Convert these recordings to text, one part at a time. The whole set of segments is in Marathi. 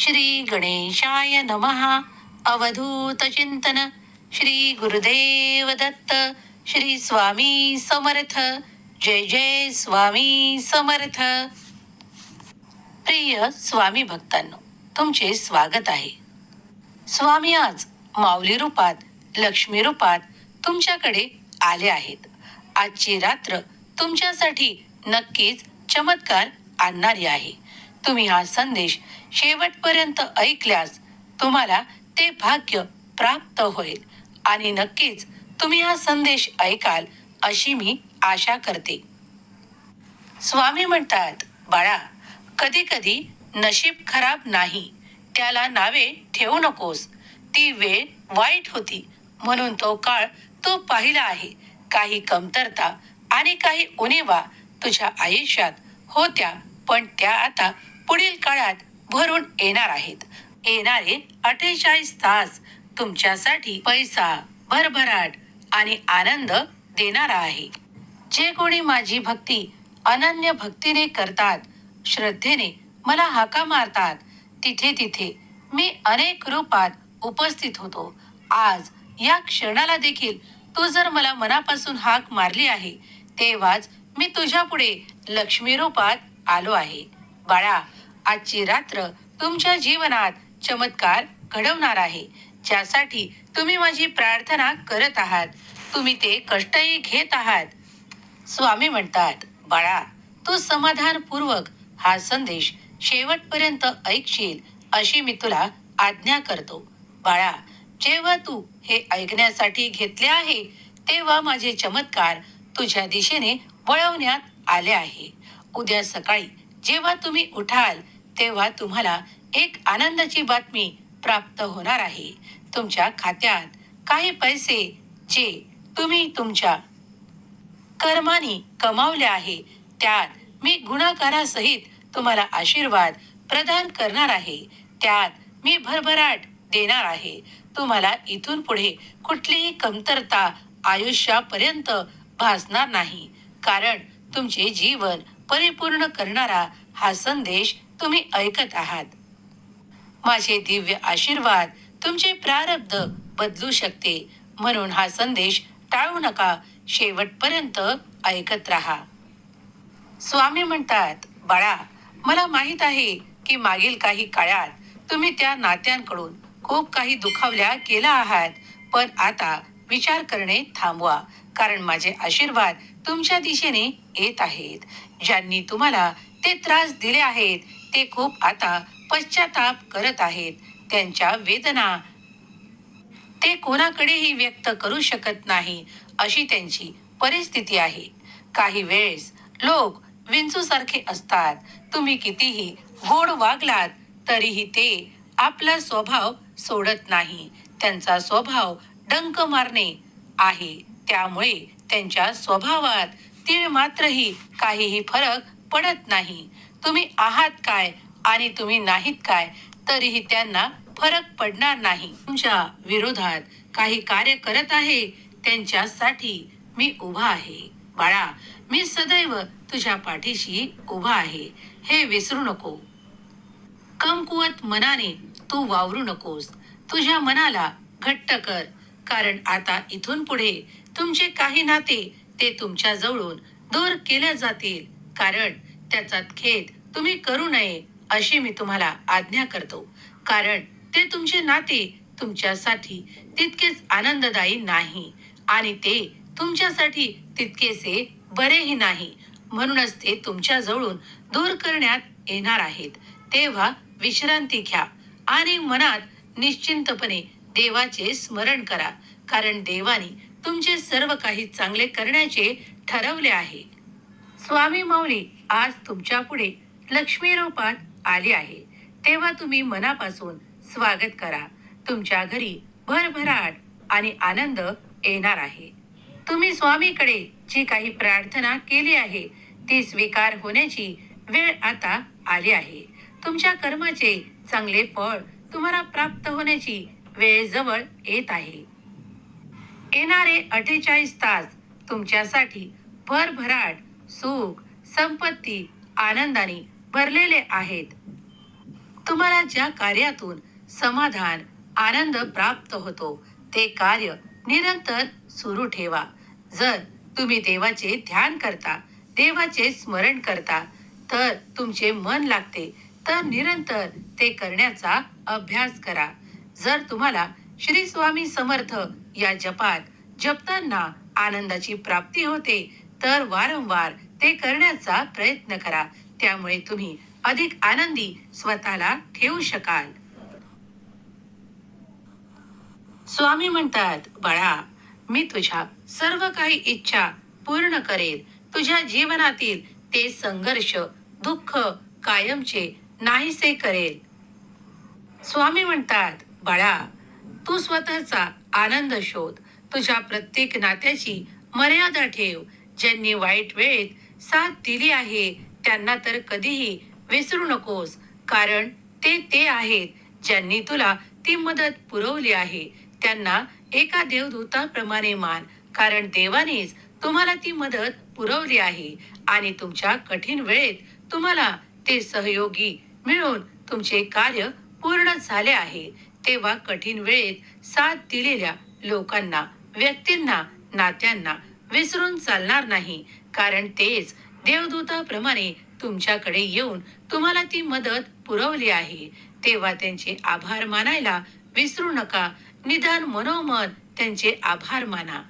श्री गणेशाय नमहा अवधूत चिंतन. श्री गुरुदेव दत्त. श्री स्वामी समर्थ. जय जय स्वामी समर्थ. प्रिय स्वामी भक्तांनो तुमचे स्वागत आहे. स्वामी आज माऊली रूपात लक्ष्मी रूपात तुमच्याकडे आले आहेत. आजची रात्र तुमच्यासाठी नक्कीच चमत्कार आणणारी आहे. तुम्ही हा संदेश शेवटपर्यंत ऐकल्यास तुम्हाला ते भाग्य प्राप्त होईल. आणि नक्कीच तुम्ही हा संदेश ऐकाल अशी मी आशा करते. स्वामी म्हणतात बाळा कधी कधी नशीब खराब नाही. त्याला नावे ठेवू नकोस. ती वेळ वाईट होती. म्हणून तो काळ तो पाहिला आहे. काही कमतरता आणि काही उणीवा तुझ्या आयुष्यात होत्या. पण त्या आता पुढील काळात भरून येणार आहेत. येणारे अठ्ठेचाळीस तास तुमच्यासाठी पैसा भरभराट आणि आनंद देणारा आहे. जे कोणी माझी भक्ती अनन्य भक्तीने करतात श्रद्धेने मला हाका मारतात तिथे तिथे मी अनेक रूपात उपस्थित होतो. आज या क्षणाला देखील तू जर मला मनापासून हाक मारली आहे तेव्हाच मी तुझ्या पुढे लक्ष्मी रूपात आलो आहे. बाळा आजची रात्र तुमच्या जीवनात चमत्कार घडवणार आहे. ज्यासाठी तुम्ही माझी प्रार्थना करत आहात. तुम्ही ते कष्टही घेत आहात. स्वामी म्हणतात बाळा तू समाधानपूर्वक हा संदेश शेवटपर्यंत ऐकशील अशी मी तुला आज्ञा करतो. बाळा जेव्हा तू हे ऐकण्यासाठी घेतले आहे तेव्हा माझे चमत्कार तुझ्या दिशेने वळवण्यात आले आहे. उद्या सकाळी जेव्हा तुम्ही उठाल तेव्हा तुम्हाला एक आनंदाची बातमी प्राप्त होणार आहे. तुमच्या खात्यात काही पैसे जे तुम्ही तुमच्या कर्मानी कमावले आहे त्यात मी गुणाकारासहित तुम्हाला आशीर्वाद प्रदान करणार आहे. त्यात मी भरभराट देणार आहे. तुम्हाला इथून पुढे कुठलीही कमतरता आयुष्यापर्यंत भासणार नाही. कारण तुमचे जीवन परिपूर्ण करणारा हा संदेश तुम्ही ऐकत आहात. माझे दिव्य आशीर्वाद तुमचे प्रारब्ध बदलू शकते म्हणून हा संदेश टाळू नका शेवटपर्यंत ऐकत राहा. स्वामी म्हणतात बाळा मला माहीत आहे की मागील काही काळात तुम्ही त्या नात्यांकडून खूप काही दुखावल्या केला आहात पण आता विचार करणे थांबवा कारण माझे आशीर्वाद तुमच्या दिशेने येत आहेत. ज्यांनी तुम्हाला ते त्रास दिले आहेत ते खूप आता पश्चाताप करत आहेत. त्यांच्या वेदना ते कोणाकडेही व्यक्त करू शकत नाही अशी त्यांची परिस्थिती आहे. काही वेळेस लोक विंचू सारखे असतात. तुम्ही कितीही गोड वागलात तरीही ते आपला स्वभाव सोडत नाही. त्यांचा स्वभाव डंक मारणे आहे. त्यामुळे त्यांच्या स्वभावात तीळ मात्रही काहीही फरक पडत नाही. तुम्ही आहात काय आणि तुम्ही नाहीत काय तरीही त्यांना फरक पडणार नाही. तुमच्या विरोधात काही कार्य करत आहे त्यांच्यासाठी मी उभा आहे. बाळा मी सदैव तुझ्या पाठीशी उभा आहे. हे विसरू नको. कमकुवत मनाने तू वावरू नकोस. तुझ्या मनाला घट्ट कर कारण आता इथून पुढे तुमचे काही नाते ते तुमच्या जवळून दूर केल्या जातील. कारण त्याचा खेद तुम्ही करू नये अशी मी तुम्हाला आज्ञा करतो. कारण ते तुमचे नाते तुमच्यासाठी तितकेच आनंददायी नाही आणि ते तुमच्यासाठी तितकेसे बरेही नाही. म्हणूनच ते तुमच्या जवळून दूर करण्यात येणार आहेत. तेव्हा विश्रांती घ्या आणि मनात निश्चिंतपणे देवाचे स्मरण करा. कारण देवाने तुमचे सर्व काही चांगले करण्याचे ठरवले आहे. स्वामी माऊली आज तुमच्यापुढे लक्ष्मी रूपात आली आहे. तेव्हा तुम्ही मनापासून स्वागत करा. तुमच्या घरी भरभराट आणि आनंद येणार आहे. तुम्ही स्वामीकडे जी काही प्रार्थना केली आहे ती स्वीकार होण्याची वेळ आता आली आहे. तुमच्या कर्माचे चांगले फळ तुम्हाला प्राप्त होण्याची वेळ जवळ येत आहे. येणारे अठ्ठेचाळीस तास तुमच्यासाठी भरभराट सुख संपत्ती आनंदाने भरलेले आहेत. तुम्हाला ज्या कार्यातून समाधान आनंद प्राप्त होतो ते कार्य निरंतर सुरू ठेवा. जर तुम्ही देवाचे ध्यान करता देवाचे स्मरण करता तर तुमचे मन लागते तर निरंतर ते करण्याचा अभ्यास करा. जर तुम्हाला श्री स्वामी समर्थ या जपात जपताना आनंदाची प्राप्ती होते तर वारंवार ते करण्याचा प्रयत्न करा. त्यामुळे तुम्ही अधिक आनंदी स्वतःला ठेवू शकाल. स्वामी म्हणतात बाळा मी तुझ्या सर्व काही इच्छा पूर्ण करेल. तुझ्या जीवनातील ते संघर्ष दुःख कायमचे नाहीसे करेल. स्वामी म्हणतात बाळा तू स्वतःचा आनंद शोध. तुझ्या प्रत्येक नात्याची मर्यादा ठेव. ज्यांनी वाईट वेळेत साथ दिली आहे त्यांना तर कधीही विसरू नकोस. कारण ते ते आहेत ज्यांनी तुला ती मदत पुरवली आहे. त्यांना एका देवदूताप्रमाणे मान. कारण देवानेच तुम्हाला ती मदत पुरवली आहे. आणि तुमच्या कठीण वेळेत तुम्हाला ते सहयोगी मिळून तुमचे कार्य पूर्ण झाले आहे. तेव्हा कठीण वेळेत साथ दिलेल्या लोकांना व्यक्तींना नात्यांना विसरून चालणार नाही. कारण तेच देवदूताप्रमाणे तुमच्याकडे येऊन तुम्हाला ती मदत पुरवली आहे. तेव्हा त्यांचे आभार मानायला विसरू नका. निदान मनोमन त्यांचे आभार माना.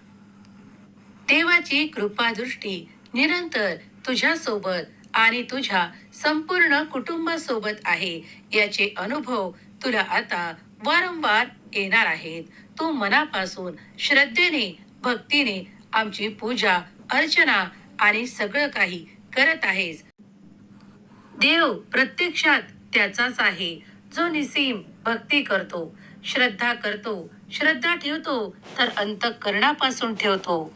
देवाची कृपादृष्टी निरंतर तुझ्या सोबत आणि तुझ्या संपूर्ण कुटुंबासोबत आहे. याचे अनुभव तुला आता वारंवार येणार आहेत. तू मनापासून श्रद्धेने भक्तीने आमची पूजा अर्चना आणि सगळं काही करत आहेस. देव प्रत्यक्षात त्याचाच आहे. जो निसीम भक्ती करतो श्रद्धा करतो श्रद्धा ठेवतो तर अंतकरणापासून ठेवतो.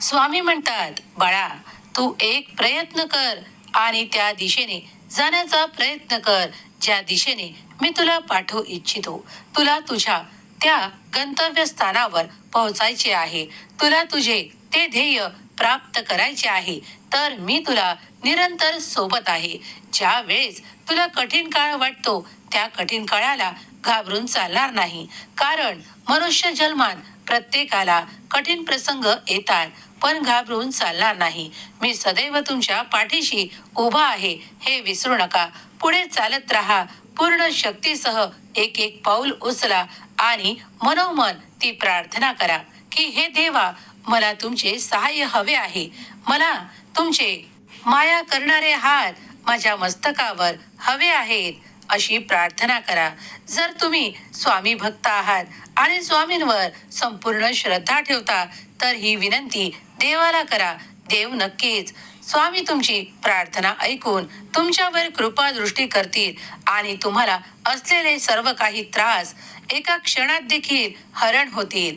स्वामी म्हणतात बाळा तू एक प्रयत्न कर आणि त्या दिशेने जाण्याचा प्रयत्न कर. ज्या दिशेने मी तुला पाठवू इच्छितो तुला तुझ्या त्या गंतव्यस्थानावर पोहोचायचे आहे तुला तुझे ते ध्येय प्राप्त करायचे आहे तर मी तुला निरंतर सोबत आहे. ज्या वेळेस तुला कठीण काळ वाटतो त्या कठीण काळाला घाबरून चालणार नाही. कारण मनुष्य जन्मात प्रत्येकाला कठीण प्रसंग येतात पण घाबरून चालणार नाही. मी सदैव तुमच्या पाठीशी उभा आहे हे विसरू नका. पुढे चालत राहा. पूर्ण शक्तीसह एक एक पाऊल उचला आणि मनोमन ती प्रार्थना करा की हे देवा मला तुमचे सहाय्य हवे आहे. मला तुमचे माया करणारे हात माझ्या मस्तकावर हवे आहेत. अशी प्रार्थना करा. जर तुम्ही स्वामी भक्त आहात आणि स्वामींवर संपूर्ण श्रद्धा ठेवता तर ही विनंती देवाला करा. देव नक्कीच स्वामी तुमची प्रार्थना ऐकून तुमच्यावर कृपा दृष्टी करतील आणि तुम्हाला असलेले सर्व काही त्रास एका क्षणात देखील हरण होतील.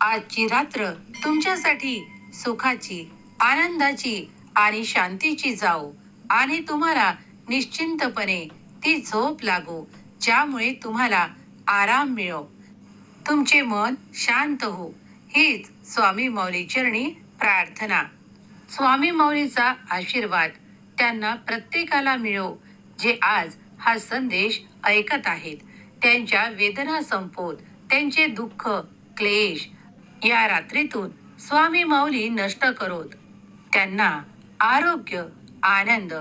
आजची रात्र तुमच्यासाठी सुखाची आनंदाची आणि शांतीची जाओ आणि तुम्हाला निश्चिंतपणे ती झोप लागो ज्यामुळे तुम्हाला आराम मिळो. तुमचे मन शांत हो. हीच स्वामी मौली चरणी प्रार्थना. स्वामी मौलीचा आशीर्वाद त्यांना प्रत्येकाला मिळो जे आज हा संदेश ऐकत आहेत. त्यांच्या वेदना संपोत त्यांचे दुःख क्लेश या रात्रीतून स्वामी माऊली नष्ट करोत. त्यांना आरोग्य आनंद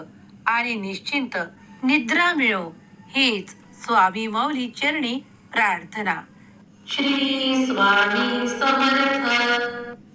आणि निश्चिंत निद्रा मिळो हीच स्वामी माऊली चरणी प्रार्थना. श्री स्वामी समर्थ.